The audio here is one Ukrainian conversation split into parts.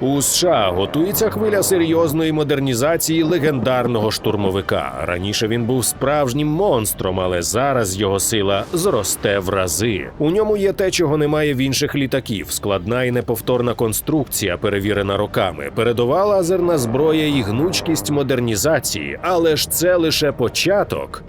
У США готується хвиля серйозної модернізації легендарного штурмовика. Раніше він був справжнім монстром, але зараз його сила зросте в рази. У ньому є те, чого немає в інших літаків: складна і неповторна конструкція, перевірена роками, передова лазерна зброя і гнучкість модернізації. Але ж це лише початок.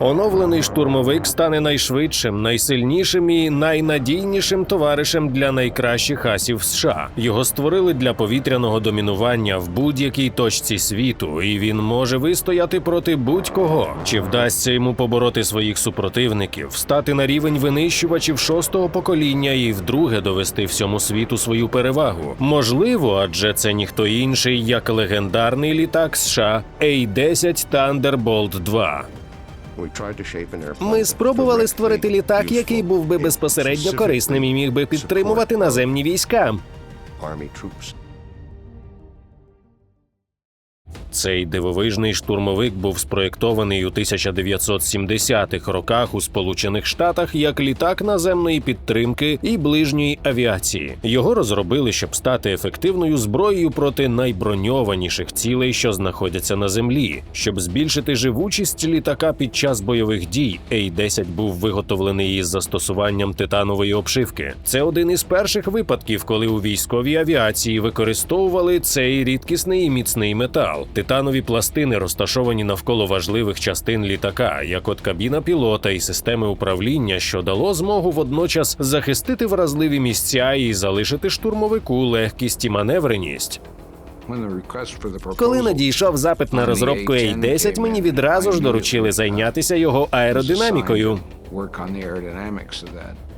Оновлений штурмовик стане найшвидшим, найсильнішим і найнадійнішим товаришем для найкращих асів США. Його створили для повітряного домінування в будь-якій точці світу, і він може вистояти проти будь-кого. Чи вдасться йому побороти своїх супротивників, стати на рівень винищувачів шостого покоління і вдруге довести всьому світу свою перевагу? Можливо, адже це ніхто інший, як легендарний літак США A-10 Thunderbolt 2. Ми спробували створити літак, який був би безпосередньо корисним і міг би підтримувати наземні війська. Цей дивовижний штурмовик був спроєктований у 1970-х роках у Сполучених Штатах як літак наземної підтримки і ближньої авіації. Його розробили, щоб стати ефективною зброєю проти найброньованіших цілей, що знаходяться на землі. Щоб збільшити живучість літака під час бойових дій, A-10 був виготовлений із застосуванням титанової обшивки. Це один із перших випадків, коли у військовій авіації використовували цей рідкісний і міцний метал. Титанові пластини розташовані навколо важливих частин літака, як от кабіна пілота і системи управління, що дало змогу водночас захистити вразливі місця і залишити штурмовику легкість і маневреність. Коли надійшов запит на розробку A-10, мені відразу ж доручили зайнятися його аеродинамікою.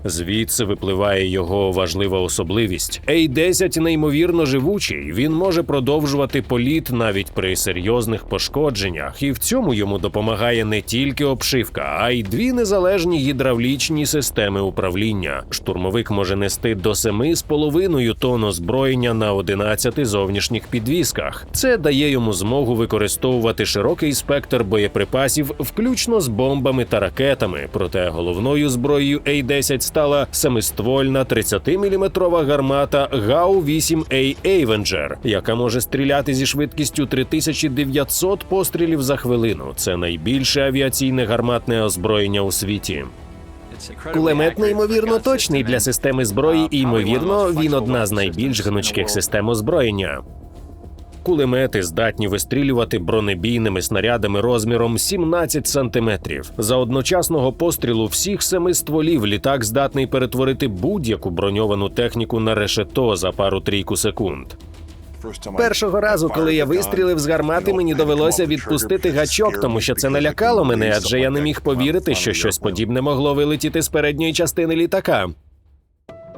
Звідси випливає його важлива особливість. A-10 неймовірно живучий. Він може продовжувати політ навіть при серйозних пошкодженнях, і в цьому йому допомагає не тільки обшивка, а й дві незалежні гідравлічні системи управління. Штурмовик може нести до 7,5 тонн озброєння на 11 зовнішніх підвісках. Це дає йому змогу використовувати широкий спектр боєприпасів, включно з бомбами та ракетами. Проте головною зброєю A-10 стала семиствольна 30-мм гармата ГАУ-8A Avenger, яка може стріляти зі швидкістю 3900 пострілів за хвилину. Це найбільше авіаційне гарматне озброєння у світі. Кулемет неймовірно точний для системи зброї, і ймовірно, він одна з найбільш гнучких систем озброєння. Кулемети здатні вистрілювати бронебійними снарядами розміром 17 сантиметрів. За одночасного пострілу всіх семи стволів літак здатний перетворити будь-яку броньовану техніку на решето за пару-трійку секунд. Першого разу, коли я вистрілив з гармати, мені довелося відпустити гачок, тому що це налякало мене, адже я не міг повірити, що щось подібне могло вилетіти з передньої частини літака.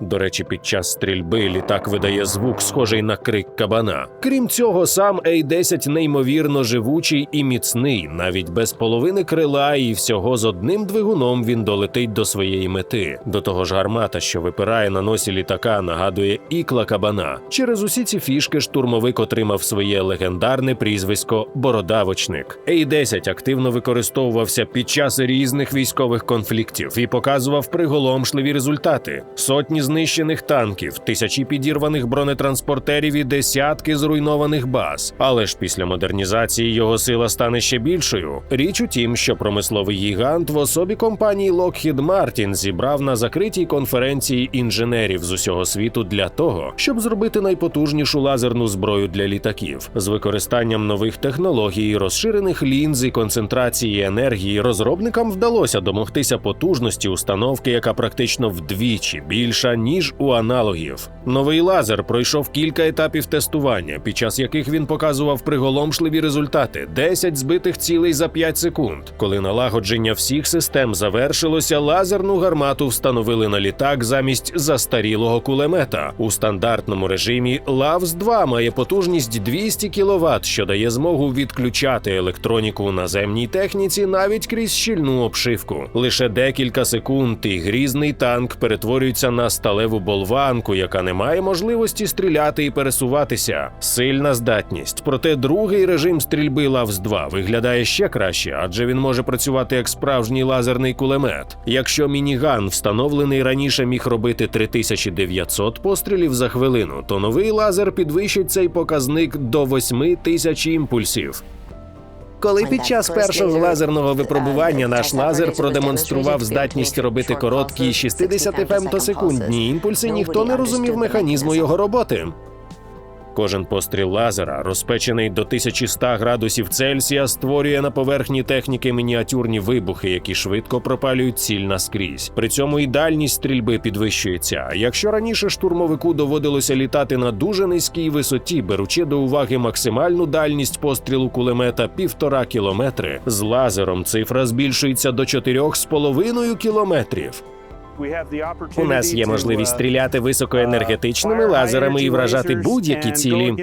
До речі, під час стрільби літак видає звук, схожий на крик кабана. Крім цього, сам A-10 неймовірно живучий і міцний, навіть без половини крила, і всього з одним двигуном він долетить до своєї мети. До того ж, гармата, що випирає на носі літака, нагадує ікла кабана. Через усі ці фішки штурмовик отримав своє легендарне прізвисько Бородавочник. A-10 активно використовувався під час різних військових конфліктів і показував приголомшливі результати. Сотні знищених танків, тисячі підірваних бронетранспортерів і десятки зруйнованих баз. Але ж після модернізації його сила стане ще більшою. Річ у тім, що промисловий гігант в особі компанії Lockheed Martin зібрав на закритій конференції інженерів з усього світу для того, щоб зробити найпотужнішу лазерну зброю для літаків з використанням нових технологій, розширених лінз і концентрації енергії. Розробникам вдалося домогтися потужності установки, яка практично вдвічі більша ніж у аналогів. Новий лазер пройшов кілька етапів тестування, під час яких він показував приголомшливі результати: 10 збитих цілей за 5 секунд. Коли налагодження всіх систем завершилося, лазерну гармату встановили на літак замість застарілого кулемета. У стандартному режимі LAVS 2 має потужність 200 кВт, що дає змогу відключати електроніку у наземній техніці навіть крізь щільну обшивку. Лише декілька секунд і грізний танк перетворюється на сталевий сталеву болванку, яка не має можливості стріляти і пересуватися. Сильна здатність. Проте другий режим стрільби Лавс 2 виглядає ще краще, адже він може працювати як справжній лазерний кулемет. Якщо мініган, встановлений раніше, міг робити 3900 пострілів за хвилину, то новий лазер підвищить цей показник до 8000 імпульсів. Коли під час першого лазерного випробування наш лазер продемонстрував здатність робити короткі 60 фемтосекундні імпульси, ніхто не розумів механізму його роботи. Кожен постріл лазера, розпечений до 1100 градусів Цельсія, створює на поверхні техніки мініатюрні вибухи, які швидко пропалюють ціль наскрізь. При цьому і дальність стрільби підвищується. Якщо раніше штурмовику доводилося літати на дуже низькій висоті, беручи до уваги максимальну дальність пострілу кулемета півтора кілометри, з лазером цифра збільшується до 4,5 кілометрів. У нас є можливість стріляти високоенергетичними лазерами і вражати будь-які цілі.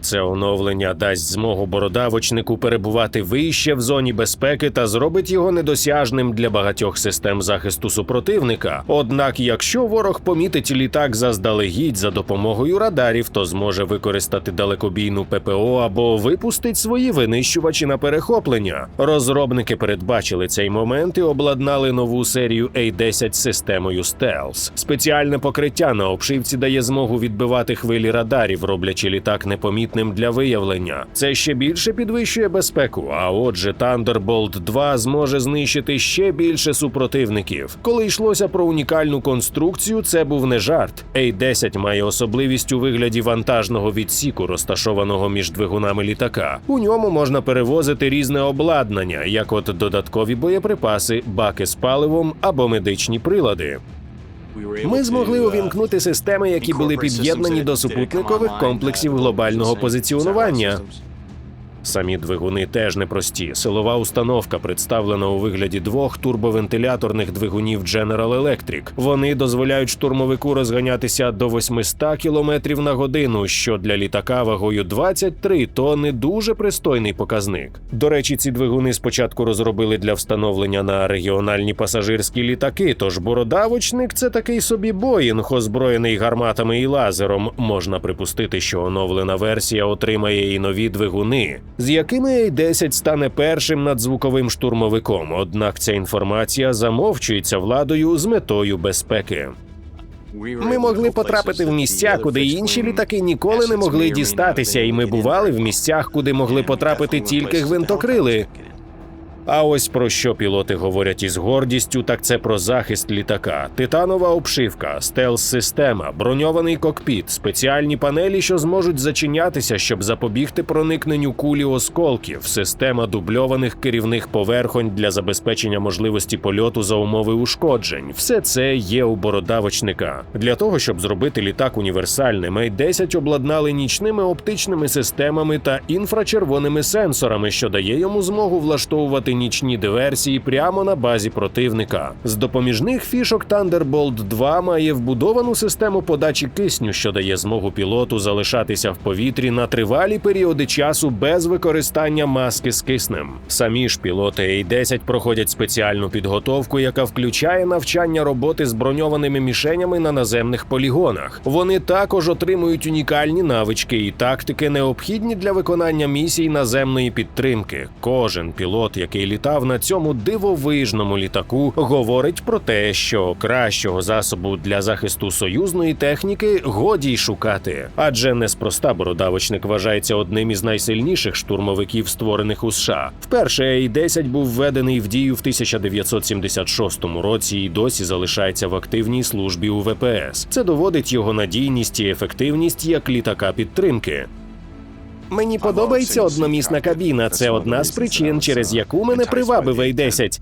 Це оновлення дасть змогу бородавочнику перебувати вище в зоні безпеки та зробить його недосяжним для багатьох систем захисту супротивника. Однак, якщо ворог помітить літак заздалегідь за допомогою радарів, то зможе використати далекобійну ППО або випустить свої винищувачі на перехоплення. Розробники передбачили цей момент і обладнали нову серію A10 системою Stealth. Спеціальне покриття на обшивці дає змогу відбивати хвилі радарів, роблячи літак непомітним для виявлення. Це ще більше підвищує безпеку. А отже, Thunderbolt 2 зможе знищити ще більше супротивників. Коли йшлося про унікальну конструкцію, це був не жарт. A10 має особливість у вигляді вантажного відсіку, розташованого між двигунами літака. У ньому можна перевозити різне обладнання, як от додаткові боєприпаси, баки з паливом або медичні прилади. Ми змогли увімкнути системи, які були під'єднані до супутникових комплексів глобального позиціонування. Самі двигуни теж непрості. Силова установка представлена у вигляді двох турбовентиляторних двигунів General Electric. Вони дозволяють штурмовику розганятися до 800 км на годину, що для літака вагою 23 тонни дуже пристойний показник. До речі, ці двигуни спочатку розробили для встановлення на регіональні пасажирські літаки. Тож бородавочник це такий собі Боїнг, озброєний гарматами і лазером. Можна припустити, що оновлена версія отримає і нові двигуни з якими A-10 стане першим надзвуковим штурмовиком. Однак ця інформація замовчується владою з метою безпеки. Ми могли потрапити в місця, куди інші літаки ніколи не могли дістатися, і ми бували в місцях, куди могли потрапити тільки гвинтокрили. А ось про що пілоти говорять із гордістю, так це про захист літака, титанова обшивка, стелс-система, броньований кокпіт, спеціальні панелі, що зможуть зачинятися, щоб запобігти проникненню кулі осколків, система дубльованих керівних поверхонь для забезпечення можливості польоту за умови ушкоджень. Все це є у бородавочника. Для того щоб зробити літак універсальним, Ай-10 обладнали нічними оптичними системами та інфрачервоними сенсорами, що дає йому змогу влаштовувати нічні диверсії прямо на базі противника. З допоміжних фішок Thunderbolt 2 має вбудовану систему подачі кисню, що дає змогу пілоту залишатися в повітрі на тривалі періоди часу без використання маски з киснем. Самі ж пілоти A-10 проходять спеціальну підготовку, яка включає навчання роботи з броньованими мішенями на наземних полігонах. Вони також отримують унікальні навички і тактики, необхідні для виконання місій наземної підтримки. Кожен пілот, який літав на цьому дивовижному літаку, говорить про те, що кращого засобу для захисту союзної техніки годі й шукати. Адже неспроста бородавочник вважається одним із найсильніших штурмовиків, створених у США. Вперше Ей-10 був введений в дію в 1976 році і досі залишається в активній службі у ВПС. Це доводить його надійність і ефективність як літака підтримки. Мені подобається одномісна кабіна. Це одна з причин, через яку мене привабив Ей-10.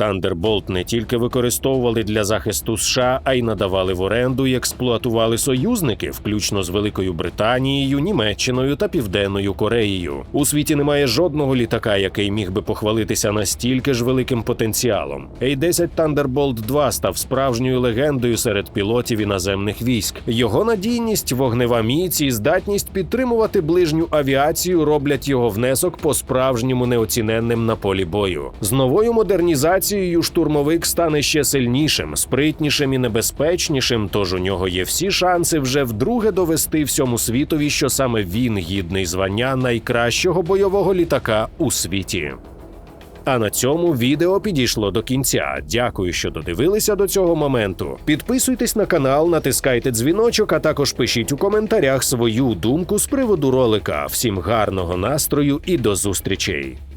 Thunderbolt не тільки використовували для захисту США, а й надавали в оренду і експлуатували союзники, включно з Великою Британією, Німеччиною та Південною Кореєю. У світі немає жодного літака, який міг би похвалитися настільки ж великим потенціалом. A-10 Thunderbolt 2 став справжньою легендою серед пілотів іноземних військ. Його надійність, вогнева міць і здатність підтримувати ближню авіацію роблять його внесок по справжньому неоціненним на полі бою. З новою модернізацією версією штурмовик стане ще сильнішим, спритнішим і небезпечнішим. Тож у нього є всі шанси вже вдруге довести всьому світові, що саме він гідний звання найкращого бойового літака у світі. А на цьому відео підійшло до кінця. Дякую, що додивилися до цього моменту. Підписуйтесь на канал, натискайте дзвіночок, а також пишіть у коментарях свою думку з приводу ролика. Всім гарного настрою і до зустрічей!